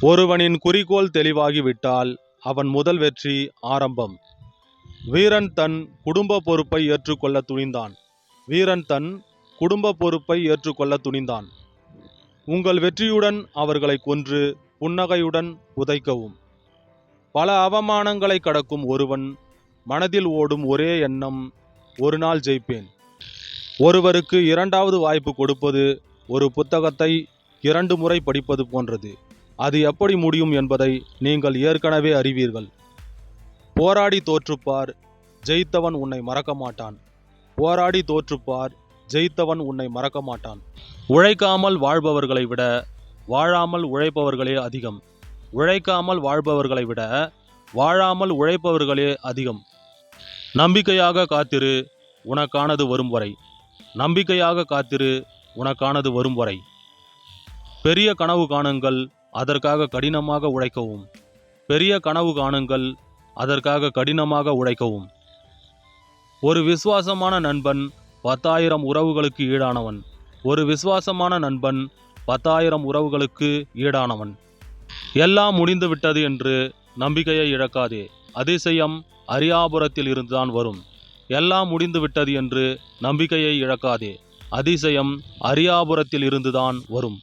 ஒருவனின் குறிக்கோள் தெளிவாகிவிட்டால் அவன் முதல் வெற்றி ஆரம்பம். வீரன் தன் குடும்ப பொறுப்பை ஏற்றுக்கொள்ள துணிந்தான். வீரன் தன் குடும்ப பொறுப்பை ஏற்றுக்கொள்ள துணிந்தான். உங்கள் வெற்றியுடன் அவர்களை கொன்று புன்னகையுடன் புதைக்கவும் பல அவமானங்களை கடக்கும் ஒருவன் மனதில் ஓடும் ஒரே எண்ணம் ஒரு நாள் ஜெயிப்பேன். ஒருவருக்கு இரண்டாவது வாய்ப்பு கொடுப்பது ஒரு புத்தகத்தை இரண்டு முறை படிப்பது போன்றது. அது எப்படி முடியும் என்பதை நீங்கள் ஏற்கனவே அறிவீர்கள். போராடி தோற்றுப்பார் ஜெயித்தவன் உன்னை மறக்க மாட்டான். போராடி தோற்றுப்பார் ஜெயித்தவன் உன்னை மறக்க மாட்டான். உழைக்காமல் வாழ்பவர்களை விட வாழாமல் உழைப்பவர்களே அதிகம். உழைக்காமல் வாழ்பவர்களை விட வாழாமல் உழைப்பவர்களே அதிகம். நம்பிக்கையாக காத்திரு உனக்கானது வரும் வரை. நம்பிக்கையாக காத்திரு உனக்கானது வரும் வரை. பெரிய கனவு காணுங்கள் அதற்காக கடினமாக உழைக்கவும். பெரிய கனவு காணுங்கள் அதற்காக கடினமாக உழைக்கவும். ஒரு விசுவாசமான நண்பன் பத்தாயிரம் உறவுகளுக்கு ஈடானவன். ஒரு விசுவாசமான நண்பன் பத்தாயிரம் உறவுகளுக்கு ஈடானவன். எல்லாம் முடிந்து விட்டது என்று நம்பிக்கையை இழக்காதே. அதிசயம் அரியாபுரத்தில் இருந்துதான் வரும். எல்லாம் முடிந்து விட்டது என்று நம்பிக்கையை இழக்காதே. அதிசயம் அரியாபுரத்தில் இருந்துதான் வரும்.